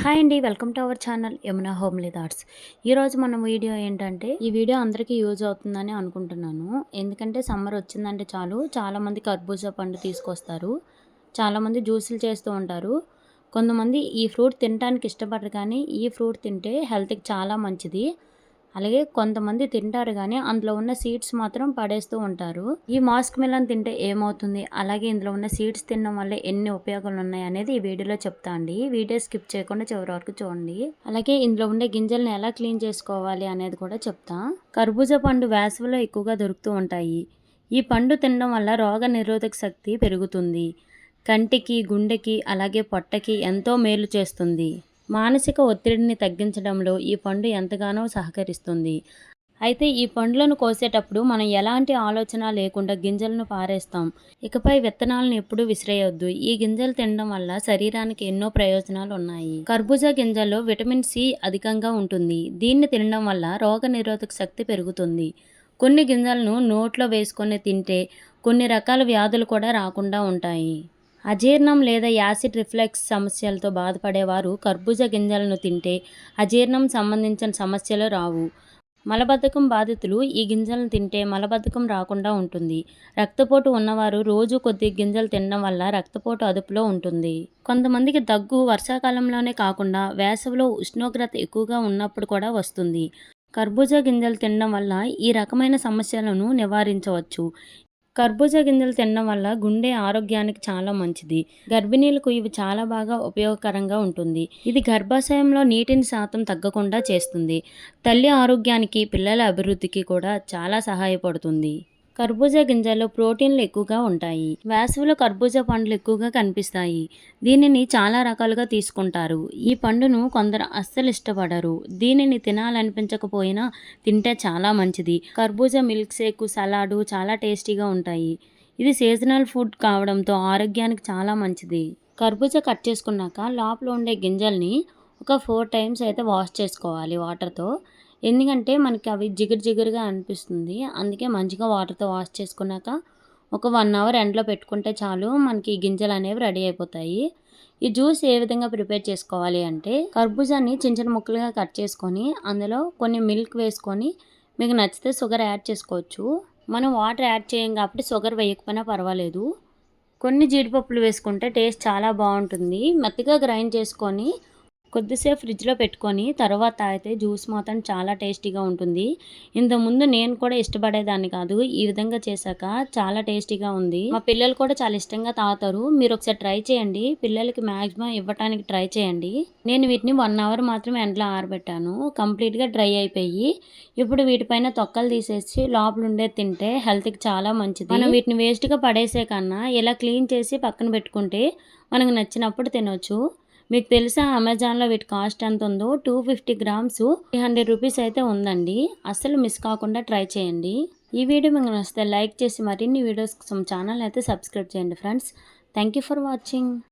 Hi అండి welcome to our channel Yamuna homely thoughts. ఈరోజు మన వీడియో ఏంటంటే ఈ వీడియో అందరికీ యూజ్ అవుతుందని అనుకుంటున్నాను. ఎందుకంటే సమ్మర్ వచ్చిందంటే చాలు చాలామంది కర్బూజా పండు తీసుకొస్తారు. చాలామంది జ్యూసులు చేస్తూ ఉంటారు. కొంతమంది ఈ ఫ్రూట్ తినడానికి ఇష్టపడరు కానీ ఈ ఫ్రూట్ తింటే హెల్త్కి చాలా మంచిది. అలాగే కొంతమంది తింటారు కానీ అందులో ఉన్న సీడ్స్ మాత్రం పడేస్తూ ఉంటారు. ఈ మాస్క్ మిలన్ తింటే ఏమవుతుంది? అలాగే ఇందులో ఉన్న సీడ్స్ తినడం వల్ల ఎన్ని ఉపయోగాలు ఉన్నాయి అనేది ఈ వీడియోలో చెప్తా అండి. వీడియో స్కిప్ చేయకుండా చివరి వరకు చూడండి. అలాగే ఇందులో ఉండే గింజలను ఎలా క్లీన్ చేసుకోవాలి అనేది కూడా చెప్తా. కర్బూజా పండు వేసవిలో ఎక్కువగా దొరుకుతూ ఉంటాయి. ఈ పండు తినడం వల్ల రోగ నిరోధక శక్తి పెరుగుతుంది. కంటికి గుండెకి అలాగే పొట్టకి ఎంతో మేలు చేస్తుంది. మానసిక ఒత్తిడిని తగ్గించడంలో ఈ పండు ఎంతగానో సహకరిస్తుంది. అయితే ఈ పండ్లను కోసేటప్పుడు మనం ఎలాంటి ఆలోచన లేకుండా గింజలను పారేస్తాం? ఇకపై విత్తనాలను ఎప్పుడూ విసిరేయొద్దు. ఈ గింజలు తినడం వల్ల శరీరానికి ఎన్నో ప్రయోజనాలు ఉన్నాయి. కర్బూజా గింజల్లో విటమిన్ సి అధికంగా ఉంటుంది. దీన్ని తినడం వల్ల రోగ నిరోధక శక్తి పెరుగుతుంది. కొన్ని గింజలను నోట్లో వేసుకొని తింటే కొన్ని రకాల వ్యాధులు కూడా రాకుండా ఉంటాయి. అజీర్ణం లేదా యాసిడ్ రిఫ్లెక్స్ సమస్యలతో బాధపడేవారు కర్బూజ గింజలను తింటే అజీర్ణం సంబంధించిన సమస్యలు రావు. మలబద్ధకం బాధితులు ఈ గింజలను తింటే మలబద్ధకం రాకుండా ఉంటుంది. రక్తపోటు ఉన్నవారు రోజు కొద్ది గింజలు తినడం వల్ల రక్తపోటు అదుపులో ఉంటుంది. కొంతమందికి దగ్గు వర్షాకాలంలోనే కాకుండా వేసవిలో ఉష్ణోగ్రత ఎక్కువగా ఉన్నప్పుడు కూడా వస్తుంది. కర్బూజా గింజలు తినడం వల్ల ఈ రకమైన సమస్యలను నివారించవచ్చు. కర్బూజా గింజలు తినడం వల్ల గుండె ఆరోగ్యానికి చాలా మంచిది. గర్భిణీలకు ఇవి చాలా బాగా ఉపయోగకరంగా ఉంటుంది. ఇది గర్భాశయంలో నీటిని శాతం తగ్గకుండా చేస్తుంది. తల్లి ఆరోగ్యానికి పిల్లల అభివృద్ధికి కూడా చాలా సహాయపడుతుంది. కర్బూజా గింజల్లో ప్రోటీన్లు ఎక్కువగా ఉంటాయి. వేసవిలో కర్బూజా పండ్లు ఎక్కువగా కనిపిస్తాయి. దీనిని చాలా రకాలుగా తీసుకుంటారు. ఈ పండును కొందరు అస్సలు ఇష్టపడరు. దీనిని తినాలనిపించకపోయినా తింటే చాలా మంచిది. కర్బూజా మిల్క్ షేక్ సలాడు చాలా టేస్టీగా ఉంటాయి. ఇది సీజనల్ ఫుడ్ కావడంతో ఆరోగ్యానికి చాలా మంచిది. కర్బూజా కట్ చేసుకున్నాక లోపల ఉండే గింజల్ని ఒక ఫోర్ టైమ్స్ అయితే వాష్ చేసుకోవాలి వాటర్తో. ఎందుకంటే మనకి అవి జిగురు జిగురుగా అనిపిస్తుంది. అందుకే మంచిగా వాటర్తో వాష్ చేసుకున్నాక ఒక వన్ అవర్ ఎండలో పెట్టుకుంటే చాలు మనకి గింజలు అనేవి రెడీ అయిపోతాయి. ఈ జ్యూస్ ఏ విధంగా ప్రిపేర్ చేసుకోవాలి అంటే కర్బూజాని చిన్న చిన్న ముక్కలుగా కట్ చేసుకొని అందులో కొన్ని మిల్క్ వేసుకొని మీకు నచ్చితే షుగర్ యాడ్ చేసుకోవచ్చు. మనం వాటర్ యాడ్ చేయం కాబట్టి షుగర్ వేయకపోయినా పర్వాలేదు. కొన్ని జీడిపప్పులు వేసుకుంటే టేస్ట్ చాలా బాగుంటుంది. మెత్తగా గ్రైండ్ చేసుకొని కొద్దిసేపు ఫ్రిడ్జ్లో పెట్టుకొని తర్వాత తాగితే జ్యూస్ మాత్రం చాలా టేస్టీగా ఉంటుంది. ఇంతకుముందు నేను కూడా ఇష్టపడేదాన్ని కాదు ఈ విధంగా చేశాక చాలా టేస్టీగా ఉంది. మా పిల్లలు కూడా చాలా ఇష్టంగా తాగుతారు. మీరు ఒకసారి ట్రై చేయండి. పిల్లలకి మ్యాక్సిమం ఇవ్వటానికి ట్రై చేయండి. నేను వీటిని వన్ అవర్ మాత్రమే ఎండలో ఆరబెట్టాను. కంప్లీట్గా డ్రై అయిపోయి ఇప్పుడు వీటిపైన తొక్కలు తీసేసి లోపల ఉండే తింటే హెల్త్కి చాలా మంచిది. మనం వీటిని వేస్ట్గా పడేసే కన్నా ఇలా క్లీన్ చేసి పక్కన పెట్టుకుంటే మనకు నచ్చినప్పుడు తినొచ్చు. మీకు తెలుసా అమెజాన్లో వీటి కాస్ట్ ఎంత ఉందో two fifty grams three hundred rupees అయితే ఉందండి. అస్సలు మిస్ కాకుండా ట్రై చేయండి. ఈ వీడియో మీకు నచ్చితే లైక్ చేసి మరిన్ని వీడియోస్ కోసం ఛానల్ అయితే సబ్స్క్రైబ్ చేయండి friends. Thank you for watching.